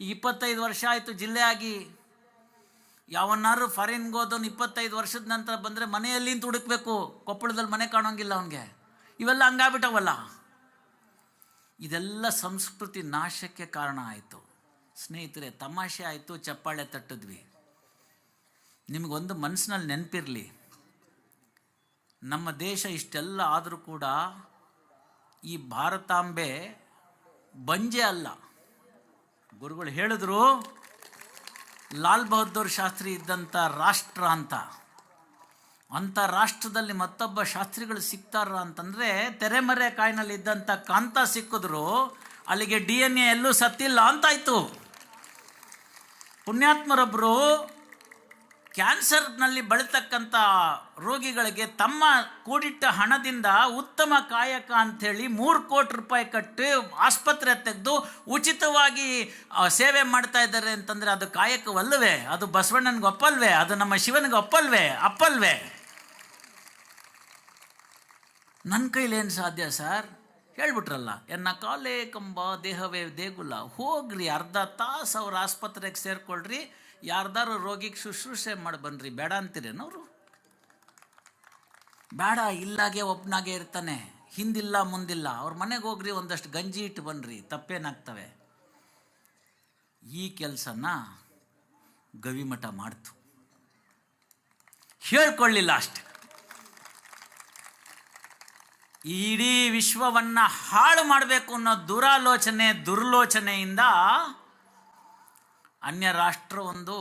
ಈಗ ಇಪ್ಪತ್ತೈದು ವರ್ಷ ಆಯಿತು ಜಿಲ್ಲೆ ಆಗಿ. ಯಾವನ್ನಾರು ಫಾರಿನ್ಗೆ ಹೋದವನು ಇಪ್ಪತ್ತೈದು ವರ್ಷದ ನಂತರ ಬಂದರೆ ಮನೆಯಲ್ಲಿ ನಿಂತು ಹುಡುಕ್ಬೇಕು. ಕೊಪ್ಪಳದಲ್ಲಿ ಮನೆ ಕಾಣೋಂಗಿಲ್ಲ ಅವನಿಗೆ. ಇವೆಲ್ಲ ಹಂಗಾಗ್ಬಿಟ್ಟವಲ್ಲ. ಇದೆಲ್ಲ ಸಂಸ್ಕೃತಿ ನಾಶಕ್ಕೆ ಕಾರಣ ಆಯಿತು. ಸ್ನೇಹಿತರೆ, ತಮಾಷೆ ಆಯಿತು, ಚಪ್ಪಾಳೆ ತಟ್ಟಿದ್ವಿ. ನಿಮಗೊಂದು ಮನಸ್ಸಿನಲ್ಲಿ ನೆನಪಿರಲಿ. ನಮ್ಮ ದೇಶ ಇಷ್ಟೆಲ್ಲ ಆದರೂ ಕೂಡ ಈ ಭಾರತಾಂಬೆ ಬಂಜೆ ಅಲ್ಲ. ಗುರುಗಳು ಹೇಳಿದ್ರು, ಲಾಲ್ ಬಹದ್ದೂರ್ ಶಾಸ್ತ್ರಿ ಇದ್ದಂಥ ರಾಷ್ಟ್ರ ಅಂತ. ಅಂಥ ರಾಷ್ಟ್ರದಲ್ಲಿ ಮತ್ತೊಬ್ಬ ಶಾಸ್ತ್ರಿಗಳು ಸಿಗ್ತಾರ ಅಂತಂದರೆ ತೆರೆಮರೆ ಕಾಯಿನಲ್ಲಿ ಇದ್ದಂಥ ಕಾಂತ ಸಿಕ್ಕಿದ್ರು, ಅಲ್ಲಿಗೆ ಡಿ ಎನ್ ಎ ಎಲ್ಲೂ ಸತ್ತಿಲ್ಲ ಅಂತಾಯ್ತು. ಪುಣ್ಯಾತ್ಮರೊಬ್ಬರು ಕ್ಯಾನ್ಸರ್ನಲ್ಲಿ ಬಳತಕ್ಕಂಥ ರೋಗಿಗಳಿಗೆ ತಮ್ಮ ಕೂಡಿಟ್ಟ ಹಣದಿಂದ ಉತ್ತಮ ಕಾಯಕ ಅಂಥೇಳಿ ಮೂರು ಕೋಟಿ ರೂಪಾಯಿ ಕಟ್ಟಿ ಆಸ್ಪತ್ರೆ ತೆಗೆದು ಉಚಿತವಾಗಿ ಸೇವೆ ಮಾಡ್ತಾ ಇದ್ದಾರೆ ಅಂತಂದರೆ ಅದು ಕಾಯಕವಲ್ಲವೇ? ಅದು ಬಸವಣ್ಣನಿಗೆ ಒಪ್ಪಲ್ವೇ? ಅದು ನಮ್ಮ ಶಿವನಿಗೆ ಒಪ್ಪಲ್ವೇ? ಅಪ್ಪಲ್ವೇ? ನನ್ನ ಕೈಲೇನು ಸಾಧ್ಯ ಸರ್? ಹೇಳ್ಬಿಟ್ರಲ್ಲ, ಎನ್ನ ಕಾಲೇ ಕಂಬ ದೇಹವೇ ದೇಗುಲ. ಹೋಗ್ರಿ ಅರ್ಧ ತಾಸು ಅವ್ರ ಆಸ್ಪತ್ರೆಗೆ ಸೇರ್ಕೊಳ್ರಿ. ಯಾರ್ದಾರು ರೋಗಿಗೆ ಶುಶ್ರೂಷೆ ಮಾಡಿ ಬನ್ರಿ, ಬೇಡ ಅಂತೀರೇನವರು ಬೇಡ, ಇಲ್ಲಾಗೆ ಒಬ್ಬನಾಗೆ ಇರ್ತಾನೆ, ಹಿಂದಿಲ್ಲ ಮುಂದಿಲ್ಲ. ಅವ್ರ ಮನೆಗೆ ಹೋಗ್ರಿ, ಒಂದಷ್ಟು ಗಂಜಿ ಇಟ್ಟು ಬನ್ರಿ, ತಪ್ಪೇನಾಗ್ತವೆ? ಈ ಕೆಲಸನ ಗವಿಮಠ ಮಾಡ್ತು. ಹೇಳ್ಕೊಳ್ಳಿಲ್ಲ ಅಷ್ಟೆ. ಇಡೀ ವಿಶ್ವವನ್ನು ಹಾಳು ಮಾಡಬೇಕು ಅನ್ನೋ ದುರಾಲೋಚನೆ, ದುರ್ಲೋಚನೆಯಿಂದ ಅನ್ಯ ರಾಷ್ಟ್ರ ಒಂದು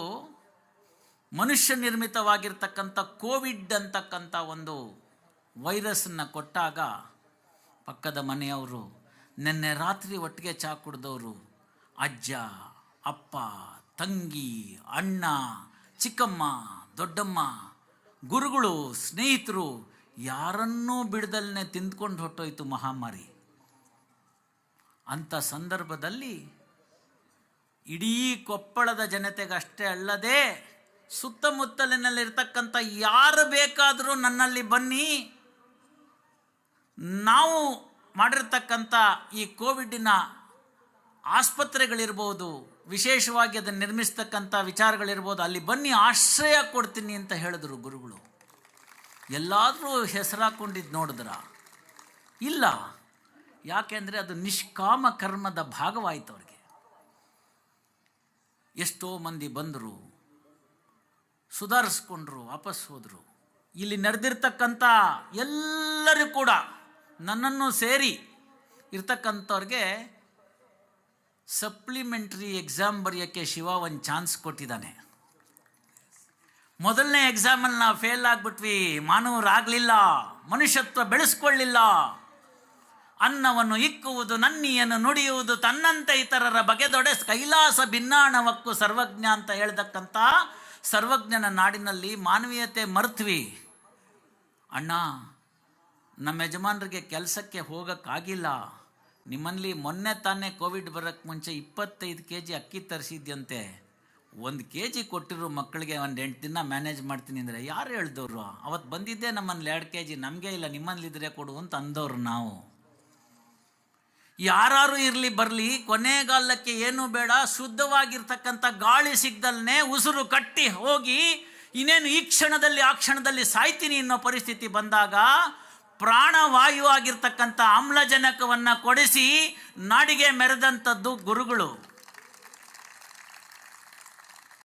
ಮನುಷ್ಯ ನಿರ್ಮಿತವಾಗಿರ್ತಕ್ಕಂಥ ಕೋವಿಡ್ ಅಂತಕ್ಕಂಥ ಒಂದು ವೈರಸ್ಸನ್ನು ಕೊಟ್ಟಾಗ ಪಕ್ಕದ ಮನೆಯವರು, ನಿನ್ನೆ ರಾತ್ರಿ ಒಟ್ಟಿಗೆ ಚಾ ಕುಡ್ದವರು, ಅಜ್ಜ, ಅಪ್ಪ, ತಂಗಿ, ಅಣ್ಣ, ಚಿಕ್ಕಮ್ಮ, ದೊಡ್ಡಮ್ಮ, ಗುರುಗಳು, ಸ್ನೇಹಿತರು ಯಾರನ್ನೂ ಬಿಡದಲ್ಲೇ ತಿಂದ್ಕೊಂಡು ಹೊಟ್ಟೋಯ್ತು ಮಹಾಮಾರಿ. ಅಂಥ ಸಂದರ್ಭದಲ್ಲಿ ಇಡೀ ಕೊಪ್ಪಳದ ಜನತೆಗಷ್ಟೇ ಅಲ್ಲದೆ ಸುತ್ತಮುತ್ತಲಿನಲ್ಲಿರ್ತಕ್ಕಂಥ ಯಾರು ಬೇಕಾದರೂ ನನ್ನಲ್ಲಿ ಬನ್ನಿ. ನಾವು ಮಾಡಿರ್ತಕ್ಕಂಥ ಈ ಕೋವಿಡ್ಡಿನ ಆಸ್ಪತ್ರೆಗಳಿರ್ಬೋದು, ವಿಶೇಷವಾಗಿ ಅದನ್ನು ನಿರ್ಮಿಸ್ತಕ್ಕಂಥ ವಿಚಾರಗಳಿರ್ಬೋದು, ಅಲ್ಲಿ ಬನ್ನಿ, ಆಶ್ರಯ ಕೊಡ್ತೀನಿ ಅಂತ ಹೇಳಿದ್ರು ಗುರುಗಳು. ಎಲ್ಲಾದರೂ ಹೆಸರಾಕೊಂಡಿದ್ದು ನೋಡಿದ್ರ? ಇಲ್ಲ. ಯಾಕೆಂದರೆ ಅದು ನಿಷ್ಕಾಮ ಕರ್ಮದ ಭಾಗವಾಯಿತು ಎಷ್ಟೋ ಮಂದಿ ಬಂದರು, ಸುಧಾರಿಸ್ಕೊಂಡ್ರು, ವಾಪಸ್ ಹೋದರು. ಇಲ್ಲಿ ನಡೆದಿರ್ತಕ್ಕಂಥ ಎಲ್ಲರೂ ಕೂಡ ನನ್ನನ್ನು ಸೇರಿ ಇರ್ತಕ್ಕಂಥವ್ರಿಗೆ ಸಪ್ಲಿಮೆಂಟ್ರಿ ಎಕ್ಸಾಮ್ ಬರೆಯೋಕ್ಕೆ ಶಿವ ಒಂದು ಚಾನ್ಸ್ ಕೊಟ್ಟಿದ್ದಾನೆ. ಮೊದಲನೇ ಎಕ್ಸಾಮಲ್ಲಿ ನಾವು ಫೇಲ್ ಆಗಿಬಿಟ್ವಿ, ಮಾನವರಾಗಲಿಲ್ಲ, ಮನುಷ್ಯತ್ವ ಬೆಳೆಸ್ಕೊಳ್ಳಿಲ್ಲ. ಅನ್ನವನ್ನು ಇಕ್ಕುವುದು, ನನ್ನಿಯನ್ನು ನುಡಿಯುವುದು, ತನ್ನಂತೆ ಇತರರ ಬಗೆದೊಡೆ ಕೈಲಾಸ ಭಿನ್ನಾಣವಕ್ಕೂ ಸರ್ವಜ್ಞ ಅಂತ ಹೇಳ್ತಕ್ಕಂಥ ಸರ್ವಜ್ಞನ ನಾಡಿನಲ್ಲಿ ಮಾನವೀಯತೆ ಮರ್ತ್ವಿ. ಅಣ್ಣ, ನಮ್ಮ ಯಜಮಾನರಿಗೆ ಕೆಲಸಕ್ಕೆ ಹೋಗೋಕ್ಕಾಗಿಲ್ಲ. ನಿಮ್ಮಲ್ಲಿ ಮೊನ್ನೆ ತಾನೇ ಕೋವಿಡ್ ಬರೋಕ್ಕೆ ಮುಂಚೆ ಇಪ್ಪತ್ತೈದು ಕೆ ಜಿ ಅಕ್ಕಿ ತರಿಸಿದ್ಯಂತೆ. ಒಂದು ಕೆ ಜಿ ಕೊಟ್ಟಿರೋ ಮಕ್ಕಳಿಗೆ ಒಂದು ಎಂಟು ದಿನ ಮ್ಯಾನೇಜ್ ಮಾಡ್ತೀನಿ ಅಂದರೆ ಯಾರು ಹೇಳ್ದವ್ರು? ಅವತ್ತು ಬಂದಿದ್ದೆ ನಮ್ಮಲ್ಲಿ ಎರಡು ಕೆ ಜಿ ನಮಗೆ ಇಲ್ಲ ನಿಮ್ಮಲ್ಲಿದ್ದರೆ ಕೊಡು ಅಂತ ಅಂದವ್ರು ನಾವು. ಯಾರು ಇರಲಿ ಬರಲಿ, ಕೊನೆಗಾಲಕ್ಕೆ ಏನು ಬೇಡ, ಶುದ್ಧವಾಗಿರ್ತಕ್ಕಂಥ ಗಾಳಿ ಸಿಗ್ದಲ್ನೇ ಉಸಿರು ಕಟ್ಟಿ ಹೋಗಿ, ಇನ್ನೇನು ಈ ಕ್ಷಣದಲ್ಲಿ, ಆ ಕ್ಷಣದಲ್ಲಿ ಸಾಯ್ತೀನಿ ಅನ್ನೋ ಪರಿಸ್ಥಿತಿ ಬಂದಾಗ, ಪ್ರಾಣವಾಯು ಆಗಿರ್ತಕ್ಕಂಥ ಆಮ್ಲಜನಕವನ್ನು ಕೊಡಿಸಿ, ನಾಡಿಗೆ ಮೆರೆದಂಥದ್ದು ಗುರುಗಳು.